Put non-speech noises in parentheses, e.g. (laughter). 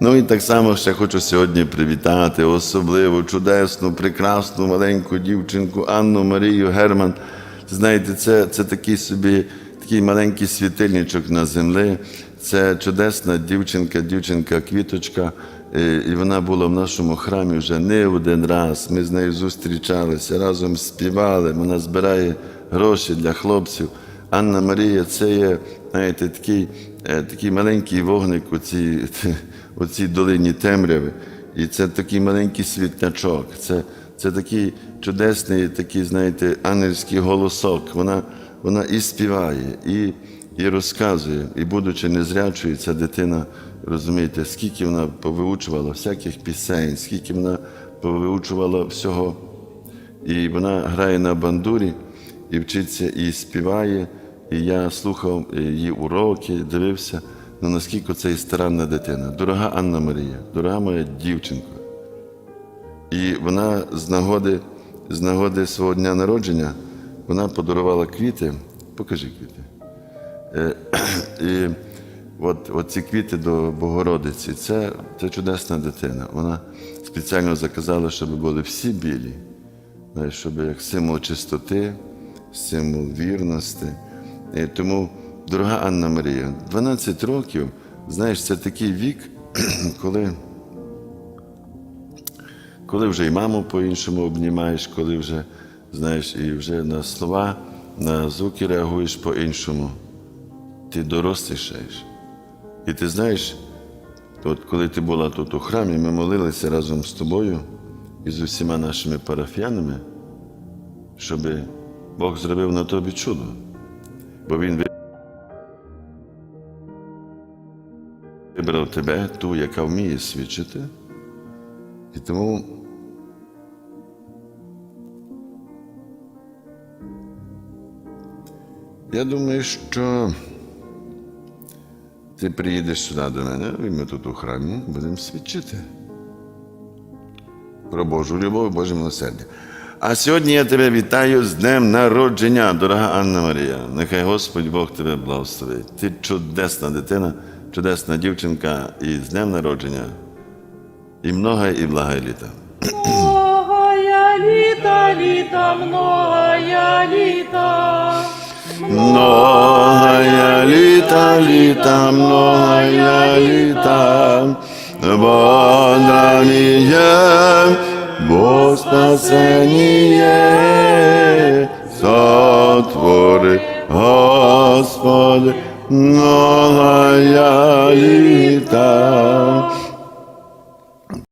Ну і так само ще хочу сьогодні привітати особливо чудесну, прекрасну маленьку дівчинку Анну Марію Герман. Знаєте, це, це такий собі такий маленький світильничок на землі. Це чудесна дівчинка, дівчинка квіточка. Е, І вона була в нашому храмі вже не один раз. Ми з нею зустрічалися, разом співали. Вона збирає гроші для хлопців. Анна Марія це є, знаєте, такий, е, такий маленький вогник у цій, (laughs) у цій долині темряви. І це такий маленький світлячок. Це, це такий чудесний, такий, знаєте, ангельський голосок. Вона, вона і співає, і, і розказує. І будучи незрячою, ця дитина, розумієте, скільки вона повиучувала всяких пісень, скільки вона повиучувала всього. І вона грає на бандурі і вчиться і співає. І я слухав її уроки, дивився, ну наскільки це і старанна дитина. Дорога Анна Марія, дорога моя дівчинка. І вона з нагоди, з нагоди свого дня народження вона подарувала квіти. Покажи квіти. Е, (clears throat) І от, от ці квіти до Богородиці, це, це чудесна дитина. Вона спеціально заказала, щоб були всі білі, щоб як символ чистоти, символ вірності. І тому, дорога Анна Марія, 12 років, знаєш, це такий вік, (clears throat) коли, коли вже і маму по-іншому обнімаєш, коли вже, знаєш, і вже на слова, на звуки реагуєш по-іншому. Ти дорослішаєш. І ти знаєш, от коли ти була тут у храмі, ми молилися разом з тобою і з усіма нашими парафіянами, щоб Бог зробив на тобі чудо. Бо Він вибрав тебе, ту, яка вміє свідчити. І тому я думаю, що ти приїдеш сюди до мене, і ми тут у храмі будемо свідчити про Божу любов і Боже милосердя. А сьогодні я тебе вітаю з днем народження, дорога Анна Марія. Нехай Господь Бог тебе благословить. Ти чудесна дитина, чудесна дівчинка і з днем народження. І много і благо літа. Многая літа, літа, многая літа. Многая літа, літа, многая літа, бодрание, бо спасеніє сотвори, Господи, многая літа.